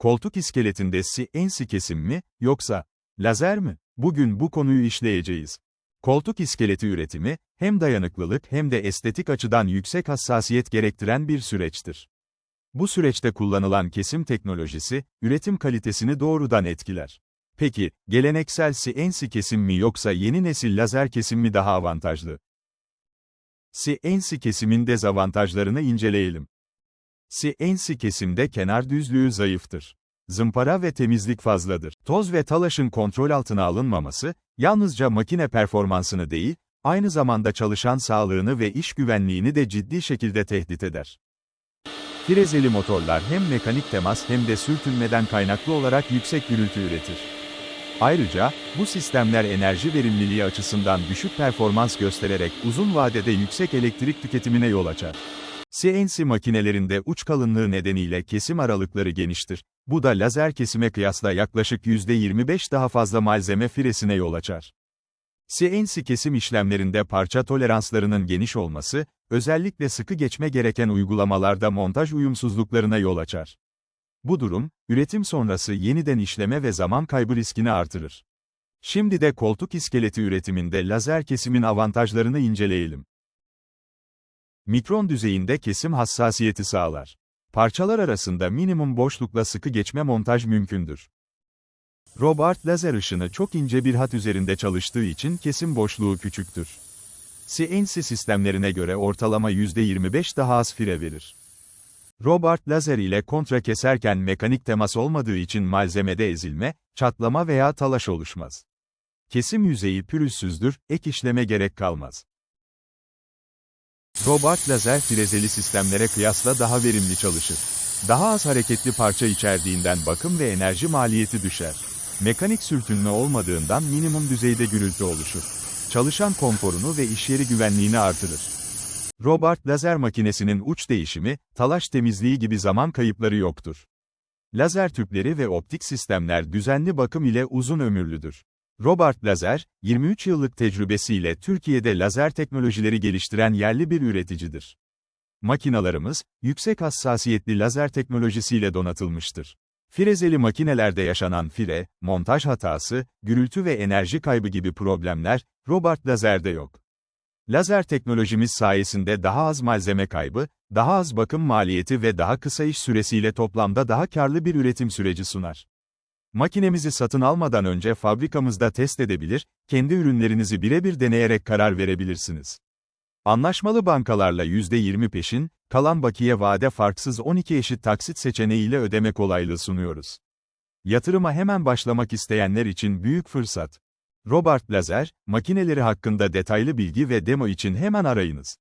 Koltuk iskeletinde CNC kesim mi, yoksa lazer mi? Bugün bu konuyu işleyeceğiz. Koltuk iskeleti üretimi, hem dayanıklılık hem de estetik açıdan yüksek hassasiyet gerektiren bir süreçtir. Bu süreçte kullanılan kesim teknolojisi, üretim kalitesini doğrudan etkiler. Peki, geleneksel CNC kesim mi yoksa yeni nesil lazer kesim mi daha avantajlı? CNC kesimin dezavantajlarını inceleyelim. CNC kesimde kenar düzlüğü zayıftır. Zımpara ve temizlik fazladır. Toz ve talaşın kontrol altına alınmaması, yalnızca makine performansını değil, aynı zamanda çalışan sağlığını ve iş güvenliğini de ciddi şekilde tehdit eder. Frezeli motorlar hem mekanik temas hem de sürtünmeden kaynaklı olarak yüksek gürültü üretir. Ayrıca, bu sistemler enerji verimliliği açısından düşük performans göstererek uzun vadede yüksek elektrik tüketimine yol açar. CNC makinelerinde uç kalınlığı nedeniyle kesim aralıkları geniştir. Bu da lazer kesime kıyasla yaklaşık %25 daha fazla malzeme firesine yol açar. CNC kesim işlemlerinde parça toleranslarının geniş olması, özellikle sıkı geçme gereken uygulamalarda montaj uyumsuzluklarına yol açar. Bu durum, üretim sonrası yeniden işleme ve zaman kaybı riskini artırır. Şimdi de koltuk iskeleti üretiminde lazer kesimin avantajlarını inceleyelim. Mikron düzeyinde kesim hassasiyeti sağlar. Parçalar arasında minimum boşlukla sıkı geçme montaj mümkündür. Robart lazer ışını çok ince bir hat üzerinde çalıştığı için kesim boşluğu küçüktür. CNC sistemlerine göre ortalama %25 daha az fire verir. Robart lazer ile kontra keserken mekanik temas olmadığı için malzemede ezilme, çatlama veya talaş oluşmaz. Kesim yüzeyi pürüzsüzdür, ek işleme gerek kalmaz. Robart lazer frezeli sistemlere kıyasla daha verimli çalışır. Daha az hareketli parça içerdiğinden bakım ve enerji maliyeti düşer. Mekanik sürtünme olmadığından minimum düzeyde gürültü oluşur. Çalışan konforunu ve işyeri güvenliğini artırır. Robart lazer makinesinin uç değişimi, talaş temizliği gibi zaman kayıpları yoktur. Lazer tüpleri ve optik sistemler düzenli bakım ile uzun ömürlüdür. Robart Lazer, 23 yıllık tecrübesiyle Türkiye'de lazer teknolojileri geliştiren yerli bir üreticidir. Makinalarımız, yüksek hassasiyetli lazer teknolojisiyle donatılmıştır. Frezeli makinelerde yaşanan fire, montaj hatası, gürültü ve enerji kaybı gibi problemler, Robart Lazer'de yok. Lazer teknolojimiz sayesinde daha az malzeme kaybı, daha az bakım maliyeti ve daha kısa iş süresiyle toplamda daha karlı bir üretim süreci sunar. Makinemizi satın almadan önce fabrikamızda test edebilir, kendi ürünlerinizi birebir deneyerek karar verebilirsiniz. Anlaşmalı bankalarla %20 peşin, kalan bakiye vade farksız 12 eşit taksit seçeneğiyle ödeme kolaylığı sunuyoruz. Yatırıma hemen başlamak isteyenler için büyük fırsat. Robert Lazer, makineleri hakkında detaylı bilgi ve demo için hemen arayınız.